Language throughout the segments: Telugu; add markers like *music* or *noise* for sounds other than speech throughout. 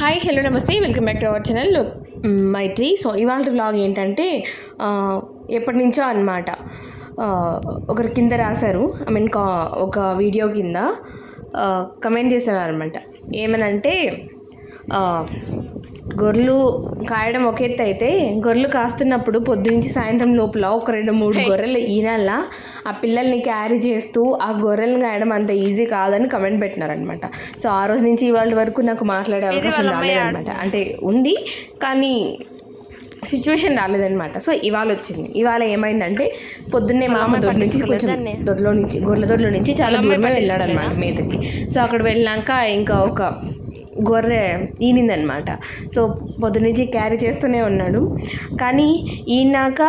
హాయ్ హలో నమస్తే. Welcome back to our channel Maitri so ఇవాళ బ్లాగ్ ఏంటంటే ఎప్పటి నుంచో అనమాట ఒకరి కింద రాశారు. ఐ మీన్ కా ఒక వీడియో కింద కమెంట్ చేశారు అనమాట ఏమనంటే గొర్రెలు కాయడం ఒక ఎత్తు అయితే గొర్రెలు కాస్తున్నప్పుడు పొద్దు నుంచి సాయంత్రం లోపల ఒక రెండు మూడు గొర్రెలు ఈనల్లా ఆ పిల్లల్ని క్యారీ చేస్తూ ఆ గొర్రెలను కాయడం అంత ఈజీ కాదని కమెంట్ పెట్టినారనమాట సో ఆ రోజు నుంచి ఇవాళ వరకు నాకు మాట్లాడే అవకాశం రాలేదనమాట అంటే ఉంది కానీ సిచ్యువేషన్ రాలేదనమాట సో ఇవాళ వచ్చింది. ఇవాళ ఏమైందంటే పొద్దున్నే మామ దొడ్ల నుంచి కొంచెం దొడ్లో నుంచి గొర్రెల దొడ్లో నుంచి చాలా దూరమే వెళ్ళాడు అనమాట మేతకి. సో అక్కడ వెళ్ళాక ఇంకా ఒక గొర్రె ఈనిందనమాట. సో పొద్దునుంచి క్యారీ చేస్తూనే ఉన్నాడు. కానీ ఈనాక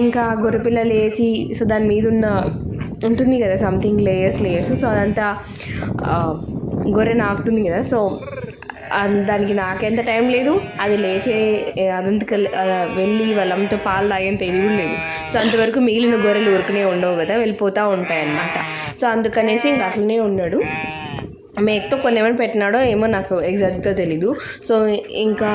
ఇంకా గొర్రెపిల్ల లేచి సో దాని మీద ఉన్న ఉంటుంది కదా సంథింగ్ లేయర్స్ లేయర్స్ సో అదంతా గొర్రె నాకుతుంది కదా. సో దానికి నాకెంత టైం లేదు. అది లేచే అదంతకు వెళ్ళి వాళ్ళంతా పాలు తాగేంత ఇది లేదు. సో అంతవరకు మిగిలిన గొర్రెలు ఉరికనే ఉండవు కదా వెళ్ళిపోతూ ఉంటాయి అన్నమాట సో అందుకనేసి ఇంక అట్లనే ఉన్నాడు. మేకతో కొన్ని ఏమైనా పెట్టినాడో ఏమో నాకు ఎగ్జాక్ట్గా తెలీదు. సో ఇంకా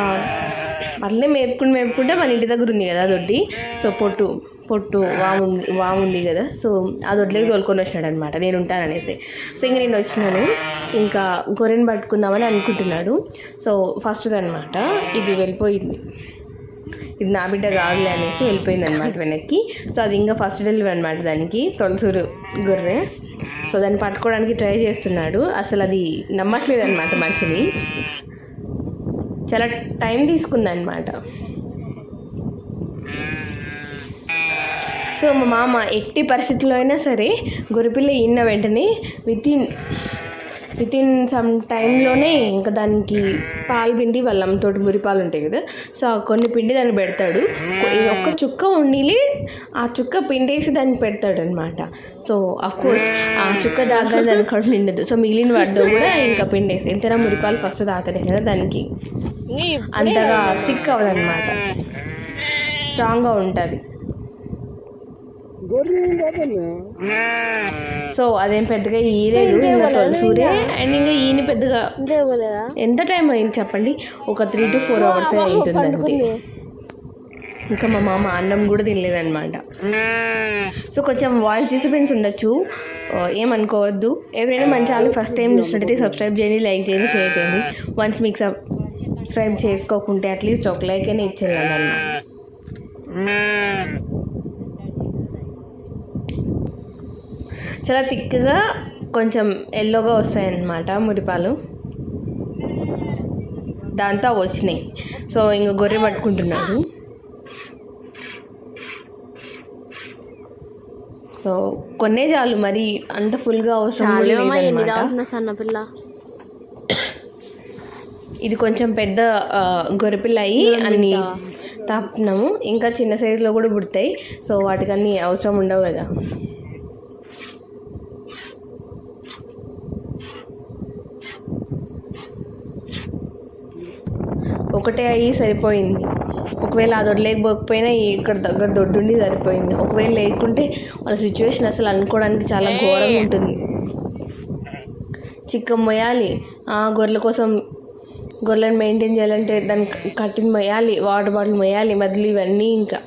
అట్లే మేపుకుంటూ మేపుకుంటే మన ఇంటి దగ్గర ఉంది కదా దొడ్డి. సో పొట్టు పొట్టు వాము ఉంది కదా. సో ఆ దొడ్లోకి తోలుకొని వచ్చినాడు అనమాట నేను ఉంటాననేసి సో ఇంక నేను వచ్చినాను. ఇంకా గొర్రెని పట్టుకుందామని అనుకుంటున్నాడు. సో ఫస్ట్ అనమాట ఇది వెళ్ళిపోయింది. ఇది నా బిడ్డ కాదులే అనేసి వెళ్ళిపోయింది అనమాట వెనక్కి. సో అది ఇంకా ఫస్ట్ డెలివరీ అనమాట దానికి. తొలసూరు గొర్రె. సో దాన్ని పట్టుకోవడానికి ట్రై చేస్తున్నాడు. అసలు అది నమ్మట్లేదు అనమాట మనిషిని. చాలా టైం తీసుకుంది అనమాట సో మా మామ ఎట్టి పరిస్థితుల్లో అయినా సరే గొర్రెపిల్ల ఇన్న వెంటనే within within some టైంలోనే ఇంకా దానికి పాలు పిండి వాళ్ళ అమ్మతోటి మురిపాలు ఉంటాయి కదా సో ఆ కొన్ని పిండి దాన్ని పెడతాడు. ఈ ఒక్క చుక్క ఉండిలే ఆ చుక్క పిండేసి దాన్ని పెడతాడు అనమాట సో అఫ్ కోర్స్ ఆ చుక్క దాకా దాని కడుపు నిండదు సో మిగిలిన వాటితో కూడా ఇంకా పిండేసి ఎంతైనా మురిపాలు ఫస్ట్ తాగుతాడే కదా దానికి. అంతగా సిక్ అవ్వదన్నమాట. స్ట్రాంగ్గా ఉంటుంది. సో అదేం పెద్దగా ఈయలేదు ఇంకా తొలసూరే అండ్ ఇంకా ఈయన పెద్దగా ఎంత టైం అయింది చెప్పండి? ఒక త్రీ టు ఫోర్ అవర్స్ అవుతుంది అంతే ఇంకా మా మామ అన్నం కూడా తినలేదన్నమాట. సో కొంచెం వాయిస్ డిస్టర్బెన్స్ ఉండొచ్చు. ఏమనుకోవద్దు. ఎవరైనా మన ఛానల్ ఫస్ట్ టైం చూసినట్టయితే సబ్స్క్రైబ్ చేయండి లైక్ చేయండి షేర్ చేయండి. వన్స్ మీకు సబ్స్క్రైబ్ చేసుకోకుంటే అట్లీస్ట్ ఒక లైక్ అయినా ఇచ్చేయాలి అన్నమాట చాలా థిక్గా కొంచెం ఎల్లోగా వస్తాయన్నమాట మురిపాలు. దాంతో అవి వచ్చినాయి. సో ఇంక గొర్రె పట్టుకుంటున్నాడు సో కొన్నే చాలు మరి అంత ఫుల్గా అవసరం కూడా లేదన్నమాట. సన్న పిల్ల ఇది కొంచెం పెద్ద ఆ, గొర్రెపిల్ల అయ్యి అన్ని తాపుతున్నాము. ఇంకా చిన్న సైజులో కూడా పుడతాయి. సో వాటికన్నీ అవసరం ఉండవు కదా. ఒకటే అయ్యి సరిపోయింది. ఒకవేళ ఆ దొడ్డు లేకపోకపోయినా ఇక్కడ దగ్గర దొడ్డుండి సరిపోయింది. ఒకవేళ లేకుంటే వాళ్ళ సిచ్యువేషన్ అసలు అనుకోవడానికి చాలా ఘోరంగా ఉంటుంది. చిక్కం మొయ్యాలి. ఆ గొర్రెల కోసం గొర్రెలను మెయింటైన్ చేయాలంటే దాన్ని కట్టిన మొయ్యాలి వాటర్ బాటిల్ మొయ్యాలి మధ్యలో ఇవన్నీ ఇంకా.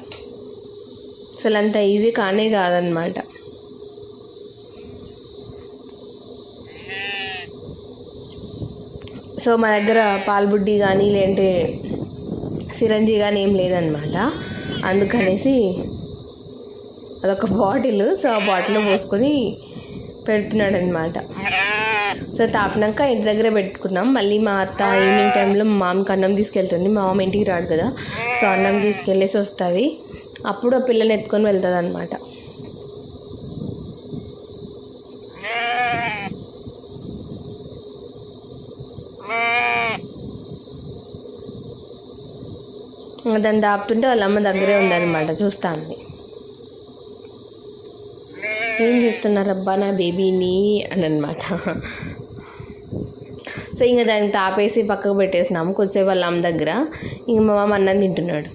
అసలు అంత ఈజీ కానే కాదనమాట సో మా దగ్గర పాల్బుడ్డి కానీ లేదంటే సిరంజి కానీ ఏం లేదనమాట అందుకనేసి అదొక బాటిల్ సో ఆ బాటిల్లో పోసుకొని పెడుతున్నాడు అనమాట సో తాపినాక ఇంటి దగ్గర పెట్టుకున్నాం. మళ్ళీ మా అత్త ఈవినింగ్ టైంలో మా మామకి అన్నం తీసుకెళ్తుంది. మా మామ ఇంటికి రాడు కదా సో అన్నం తీసుకెళ్ళేసి వస్తుంది. అప్పుడు ఆ పిల్లని ఎత్తుకొని వెళ్తుంది అనమాట దాన్ని దాపుతుంటే వాళ్ళ అమ్మ దగ్గరే ఉందన్నమాట చూస్తా ఏం చేస్తున్నారబ్బా నా బేబీని అని అనమాట సో ఇంకా దానికి తాపేసి పక్కకు పెట్టేసినాము కొద్దిసేపు వాళ్ళ అమ్మ దగ్గర. ఇంక మా మామ అన్నం తింటున్నాడు.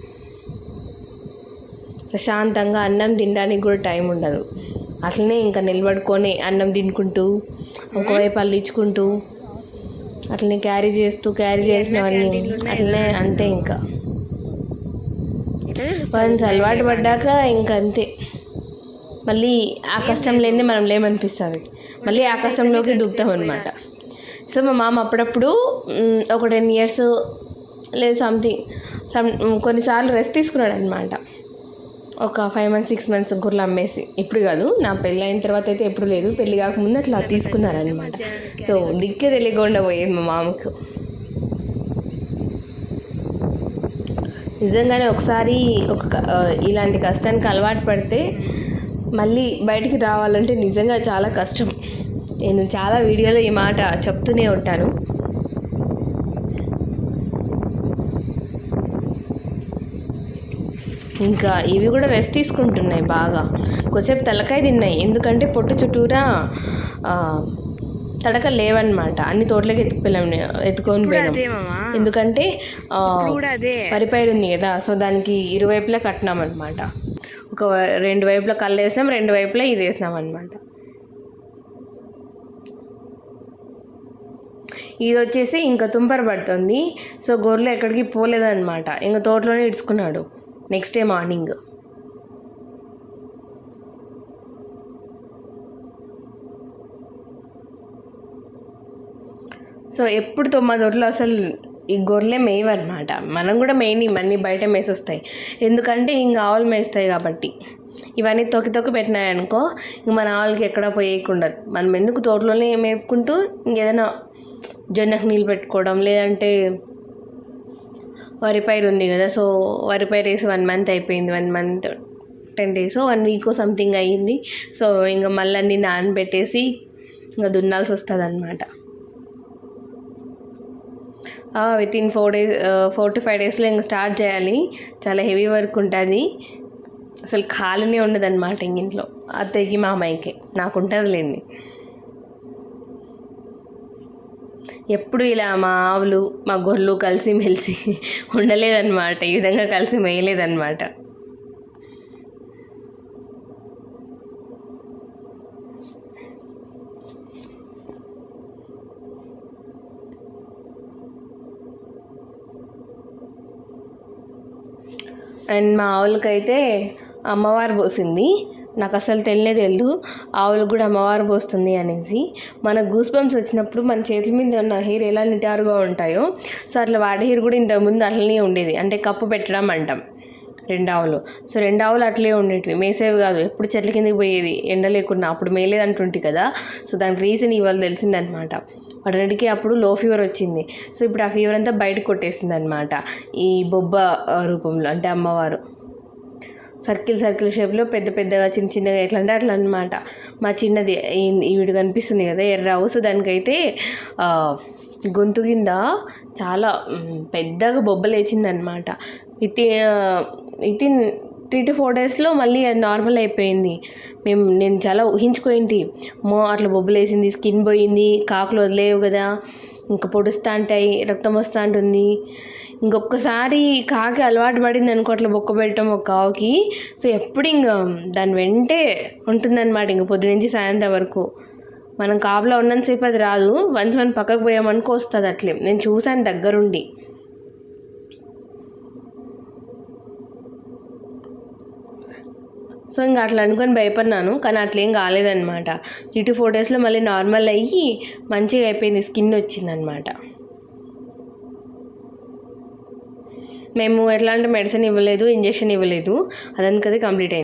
ప్రశాంతంగా అన్నం తినడానికి కూడా టైం ఉండదు. అట్లనే ఇంకా నిలబడుకొని అన్నం తినుకుంటూ ఒకవైపు అల్లించుకుంటూ అట్లనే క్యారీ చేస్తూ క్యారీ చేసినవన్నీ అట్లనే అంతే ఇంకా. వన్స్ అలవాటు పడ్డాక ఇంకా అంతే. మళ్ళీ ఆ కష్టం లేని మనం లేమనిపిస్తుంది. మళ్ళీ ఆ కష్టంలోకి అనమాట సో మా మామ అప్పుడప్పుడు ఒక టెన్ ఇయర్స్ లేదు సంథింగ్ సమ్ కొన్నిసార్లు రెస్ట్ తీసుకున్నాడు అనమాట ఒక ఫైవ్ మంత్స్ సిక్స్ మంత్స్ గుర్రలు అమ్మేసి. ఇప్పుడు కాదు నా పెళ్ళి అయిన తర్వాత అయితే ఎప్పుడు లేదు. పెళ్ళి కాకముందు అట్లా తీసుకున్నారనమాట సో దిక్కే తెలియకుండా పోయేది మా మామకు. నిజంగానే ఒకసారి ఒక ఇలాంటి కష్టానికి అలవాటు పడితే మళ్ళీ బయటికి రావాలంటే నిజంగా చాలా కష్టం. నేను చాలా వీడియోలో ఈ మాట చెప్తూనే ఉంటాను. ఇంకా ఇవి కూడా రెస్ట్ తీసుకుంటున్నాయి బాగా. కొద్దిసేపు తలకాయ తిన్నాయి. ఎందుకంటే పొట్టు చుట్టూరా తడక లేవన్నమాట. అన్ని తోటలోకి ఎత్తుకుపోయాం ఎత్తుకొని ఎందుకంటే ఆ, అదే. వరి పైరు ఉంది కదా సో దానికి ఇరువైపులా కట్టినాం అనమాట ఒక రెండు వైపులా కళ్ళు వేసినాం రెండు వైపులా ఇది వేసినాం అనమాట ఇది వచ్చేసి ఇంకా తుంపర పడుతుంది. సో గొర్రెలు ఎక్కడికి పోలేదన్నమాట. ఇంకా తోటలోనే ఇడుచుకున్నాడు. నెక్స్ట్ డే మార్నింగ్ సో ఎప్పుడు తొమ్మిది తోటలో అసలు ఈ గొర్రెలే మేయవన్నమాట మనం కూడా మెయిన్ ఇవన్నీ బయట మేసొస్తాయి. ఎందుకంటే ఇంకా ఆవులు మేస్తాయి కాబట్టి. ఇవన్నీ తొక్కి తొక్కి పెట్టినాయనుకో ఇంక మన ఆవులకి ఎక్కడ పోయేయకుండదు మనం ఎందుకు తోటలోనే మేపుకుంటూ ఇంకేదైనా జొన్నకు నీళ్ళు పెట్టుకోవడం లేదంటే వరి పైరు ఉంది కదా సో వరి పైరు వేసి వన్ మంత్ అయిపోయింది. One month ten days one week something అయ్యింది. సో ఇంకా మళ్ళీ అన్ని నానబెట్టేసి ఇంకా దున్నాల్సి వస్తుంది అనమాట within four days four to five డేస్లో ఇంకా స్టార్ట్ చేయాలి. చాలా హెవీ వర్క్ ఉంటుంది. అసలు ఖాళీనే ఉండదు అనమాట ఇంట్లో. అత్తయ్యకి మామయ్యకి. నాకు ఉంటుందిలేండి ఎప్పుడు ఇలా మా ఆవులు మా గొర్రెలు కలిసి మెలిసి *laughs* ఉండలేదన్నమాట. ఈ విధంగా కలిసి మేయలేదన్నమాట అండ్ మా ఆవులకైతే అమ్మవారు పోసింది. నాకు అసలు తెలియనే తెలియదు ఆవులకు కూడా అమ్మవారు పోస్తుంది అనేసి. మన గూస్ బంప్స్ వచ్చినప్పుడు మన చేతుల మీద ఉన్న హెయిర్ ఎలా నిటారుగా ఉంటాయో సో అట్లా వాడి హెయిర్ కూడా ఇంతకుముందు అట్లనే ఉండేది. అంటే కప్పు పెట్టడం అంటాం రెండు ఆవులు. సో రెండు ఆవులు అట్లే ఉండేటివి. మేసేవి కాదు. ఎప్పుడు చెట్ల కిందకి పోయేది. ఎండ లేకుండా అప్పుడు మేలేదంటుంటి కదా. సో దానికి రీజన్ ఇవాళ తెలిసిందనమాట. వాటన్నిటికీ అప్పుడు లో ఫీవర్ వచ్చింది. సో ఇప్పుడు ఆ ఫీవర్ అంతా బయటకు కొట్టేసింది అనమాట ఈ బొబ్బ రూపంలో అంటే అమ్మవారు. సర్కిల్ సర్కిల్ షేప్లో పెద్ద పెద్దగా చిన్న చిన్నగా ఎట్లా అంటే అట్లా అనమాట మా చిన్నది ఈవిడ కనిపిస్తుంది కదా ఎర్ర హౌస్. దానికైతే గొంతు కింద చాలా పెద్దగా పెద్దగా బొబ్బలేచిందనమాట with within three to four డేస్లో మళ్ళీ అది నార్మల్ అయిపోయింది. మేము నేను చాలా ఊహించుకోయింటి మో అట్లా బొబ్బులేసింది స్కిన్ పోయింది కాకులు వదిలేవు కదా. ఇంకా పొడుస్తూ ఉంటాయి రక్తం వస్తూ ఉంటుంది ఇంకొకసారి కాకి అలవాటు పడింది అనుకో అట్లా బొక్క పెట్టడం ఒక కావుకి. సో ఎప్పుడు ఇంకా దాని వెంటే ఉంటుందన్నమాట ఇంక పొద్దు నుంచి సాయంత్రం వరకు. మనం కాపులో ఉన్నంతసేపు అది రాదు. వన్స్ మనం పక్కకు పోయామనుకో వస్తుంది అట్లే. నేను చూశాను దగ్గరుండి. సో ఇంకా అట్లా అనుకొని భయపడినాను కానీ అట్లేం కాలేదన్నమాట. త్రీ టు ఫోర్ డేస్లో మళ్ళీ నార్మల్ అయ్యి మంచిగా అయిపోయింది స్కిన్ వచ్చిందనమాట మేము ఎట్లాంటి మెడిసిన్ ఇవ్వలేదు ఇంజెక్షన్ ఇవ్వలేదు. అదంతా కంప్లీట్ అయింది.